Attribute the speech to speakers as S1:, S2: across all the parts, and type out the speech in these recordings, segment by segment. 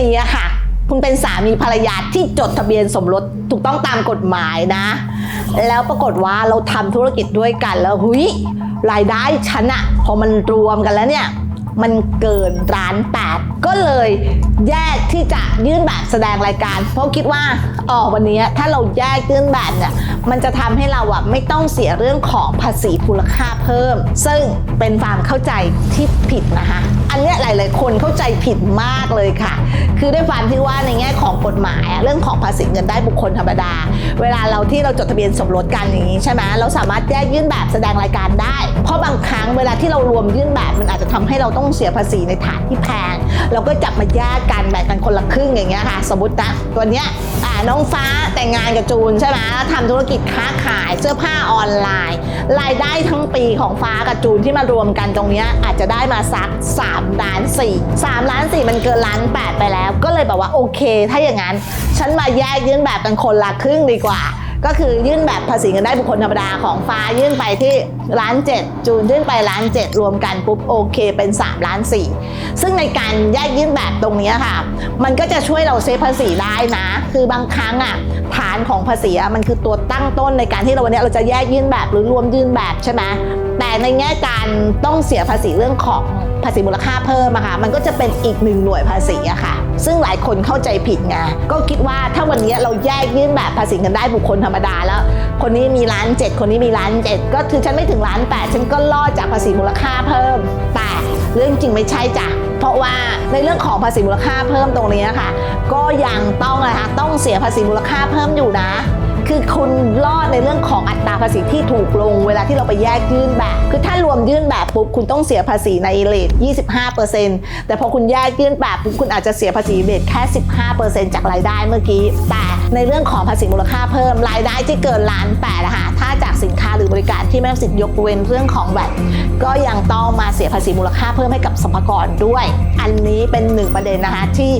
S1: นี้อะค่ะ คุณเป็นสามีภรรยาที่จดทะเบียนสมรสถูกต้องตามกฎหมายนะ แล้วปรากฏว่าเราทำธุรกิจด้วยกันแล้วหุยรายได้ฉันอะพอมันรวมกันแล้วเนี่ย มันเกินร้านแปด ก็เลยแยกที่จะยื่นแบบแสดงรายการ เพราะคิดว่าอ๋อวันนี้ถ้าเราแยกยื่นแบบเนี่ยมันจะทำให้เราอะไม่ต้องเสียเรื่องของภาษีมูลค่าเพิ่ม ซึ่งเป็นความเข้าใจที่ผิดนะคะ อันเนี้ยหลาย ๆ คนเข้าใจผิดมากเลยค่ะ คือด้วยความที่ว่าในแง่ของกฎหมายเรื่องของภาษีเงินได้บุคคลธรรมดา เวลาเราที่เราจดทะเบียนสมรสกันอย่างนี้ใช่ไหมเราสามารถแยกยื่นแบบแสดงรายการได้ เพราะบางครั้งเวลาที่เรารวมยื่นแบบมันอาจจะทำให้เราต้องเสียภาษีในฐานที่แพงเราก็จับมาแยกกันแบ่งกันคนละครึ่งอย่างเงี้ยค่ะ สมมตินะตัวเนี้ยอ่าน้องฟ้าแต่งงานกับจูนใช่ไหมแล้วทำธุรกิจค้าขายเสื้อผ้าออนไลน์ รายได้ทั้งปีของฟ้ากับจูนที่มารวมกันตรงเนี้ยอาจจะได้มาสัก3ล้าน4 3ล้าน4มันเกินล้าน8ไปแล้ว ก็เลยแบบว่าโอเค ถ้าอย่างนั้น ฉันมาแยกยื่นแบบเป็นคนละครึ่งดีกว่า ก็คือยื่นแบบภาษีเงินได้บุคคลธรรมดาของฟ้ายื่นไปที่ล้านเจ็ดจูนยื่นไปล้านเจ็ดรวมกันปุ๊บโอเคเป็น3ล้านสี่ซึ่งในการแยกยื่นแบบตรงนี้ค่ะ มันก็จะช่วยเราเซฟภาษีได้นะ คือบางครั้งอะฐานของภาษีอะมันคือตัวตั้งต้นในการที่เราวันนี้เราจะแยกยื่นแบบหรือรวมยื่นแบบใช่ไหมแต่ในแง่การต้องเสียภาษีเรื่องของภาษีมูลค่าเพิ่มอะค่ะมันก็จะเป็นอีกหนึ่งหน่วยภาษีอะค่ะ ซึ่งหลายคนเข้าใจผิดไงก็คิดว่าถ้าวันนี้เราแยกยื่นแบบภาษีเงินได้บุคคลธรรมดาแล้ว คนนี้มีล้านเจ็ดคนนี้มีล้านเจ็ดก็คือฉันไม่ถึงล้านแปดฉันก็รอดจากภาษีมูลค่าเพิ่ม แต่เรื่องจริงไม่ใช่จ้ะเพราะว่าในเรื่องของภาษีมูลค่าเพิ่มตรงนี้นะคะก็ยังต้องนะคะต้องเสียภาษีมูลค่าเพิ่มอยู่นะ คือคุณรอดในเรื่องของอัตราภาษีที่ถูกลง เวลาที่เราไปแยกยื่นแบบ คือถ้ารวมยื่นแบบปุ๊บคุณต้องเสียภาษีในเลท25%แต่พอคุณแยกยื่นแบบปุ๊บคุณอาจจะเสียภาษีเบทแค่ 15%จากรายได้เมื่อกี้ แต่ในเรื่องของภาษีมูลค่าเพิ่มรายได้ที่เกินล้านแปดนะคะถ้าจากสิน ที่ไม่รับสิทธิยกเว้นเรื่องของแบบก็ยังต้องมาเสียภาษีมูลค่าเพิ่มให้กับสรรพากรด้วย อันนี้เป็นหนึ่งประเด็นนะคะที่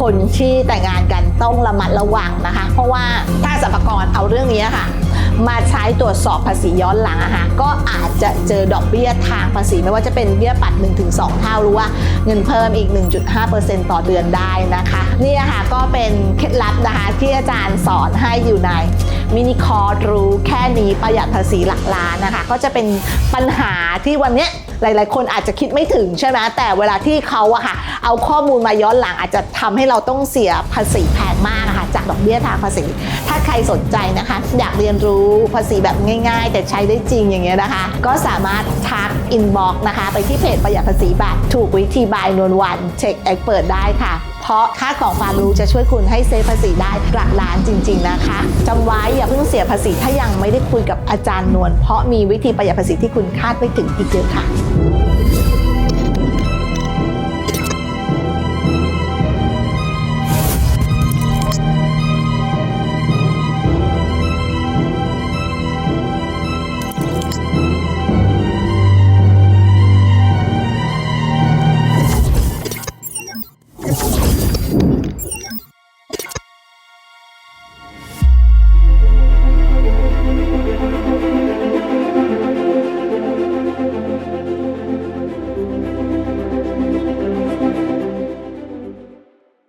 S1: คนที่แต่งงานกันต้องระมัดระวังนะคะ เพราะว่าถ้าสรรพากรเอาเรื่องนี้ค่ะมาใช้ตรวจสอบภาษีย้อนหลังอะคะก็อาจจะเจอดอกเบี้ยทางภาษีไม่ว่าจะเป็นเบี้ยปัด 1-2 เท่าหรือว่าเงินเพิ่มอีก 1.5%ต่อเดือนได้นะคะ นี่ค่ะก็เป็นเคล็ดลับนะคะที่อาจารย์สอนให้อยู่ใน มินิคอร์รู้แค่นี้ประหยัดภาษีหลักล้านนะคะ ก็จะเป็นปัญหาที่วันนี้หลาย ๆ คนอาจจะคิดไม่ถึงใช่ไหมแต่เวลาที่เขาอะค่ะ เอาข้อมูลมาย้อนหลังอาจจะทำให้เราต้องเสียภาษีแพงมากนะคะจากดอกเบี้ยทางภาษี ถ้าใครสนใจนะคะ อยากเรียนรู้ภาษีแบบง่าย ๆ แต่ใช้ได้จริงอย่างเงี้ยนะคะ ก็สามารถทักอินบ็อกนะคะ ไปที่เพจประหยัดภาษีแบบถูกวิธีบายนวลวันเช็คเอ็กเปิดได้ค่ะ เพราะค่าของความรู้จะช่วยคุณให้เซฟภาษีได้หลักล้านจริง ๆนะคะจำไว้อย่าเพิ่งเสียภาษีถ้ายังไม่ได้คุยกับอาจารย์นวลเพราะมีวิธีประหยัดภาษีที่คุณคาดไม่ถึงอีกเยอะค่ะ